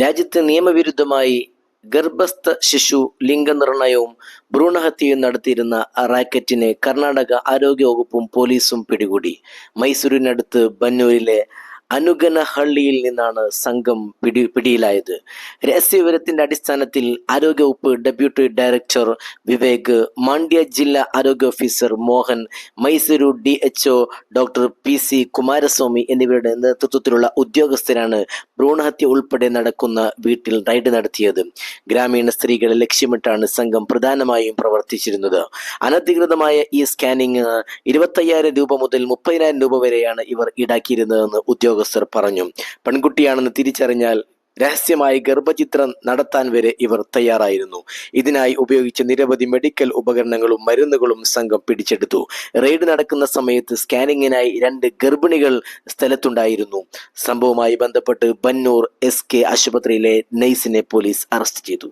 രാജ്യത്ത് നിയമവിരുദ്ധമായി ഗർഭസ്ഥ ശിശു ലിംഗനിർണയവും ഭ്രൂണഹത്യയും നടത്തിയിരുന്ന റാക്കറ്റിനെ കർണാടക ആരോഗ്യ വകുപ്പും പോലീസും പിടികൂടി. മൈസൂരിനടുത്ത് ബന്നൂരിലെ അനുഗനഹള്ളിയിൽ നിന്നാണ് സംഘം പിടി പിടിയിലായത്. രഹസ്യവിവരത്തിന്റെ അടിസ്ഥാനത്തിൽ ആരോഗ്യവകുപ്പ് ഡെപ്യൂട്ടി ഡയറക്ടർ വിവേക് മാണ്ഡ്യ ജില്ലാ ആരോഗ്യ officer Mohan Mysuru D H doctor P C Kumaraswamy എന്നിവരുടെ നേതൃത്വത്തിലുള്ള ഉദ്യോഗസ്ഥരാണ് ഭ്രൂണഹത്യ ഉൾപ്പെടെ നടക്കുന്ന വീട്ടിൽ റൈഡ് നടത്തിയത്. ഗ്രാമീണ സ്ത്രീകളെ ലക്ഷ്യമിട്ടാണ് സംഘം പ്രധാനമായും പ്രവർത്തിച്ചിരുന്നത്. അനധികൃതമായ ഈ സ്കാനിങ് ഇരുപത്തയ്യായിരം രൂപ മുതൽ മുപ്പതിനായിരം രൂപ വരെയാണ് ഇവർ ഈടാക്കിയിരുന്നതെന്ന് ഉദ്യോഗസ്ഥർ പറഞ്ഞു. പെൺകുട്ടിയാണെന്ന് തിരിച്ചറിഞ്ഞാൽ രഹസ്യമായി ഗർഭചിത്രം നടത്താൻ വരെ ഇവർ തയ്യാറായിരുന്നു. ഇതിനായി ഉപയോഗിച്ച നിരവധി മെഡിക്കൽ ഉപകരണങ്ങളും മരുന്നുകളും സംഘം പിടിച്ചെടുത്തു. റെയ്ഡ് നടക്കുന്ന സമയത്ത് സ്കാനിങ്ങിനായി രണ്ട് ഗർഭിണികൾ സ്ഥലത്തുണ്ടായിരുന്നു. സംഭവവുമായി ബന്ധപ്പെട്ട് ബന്നൂർ എസ് കെ ആശുപത്രിയിലെ നൈസിനെ പോലീസ് അറസ്റ്റ് ചെയ്തു.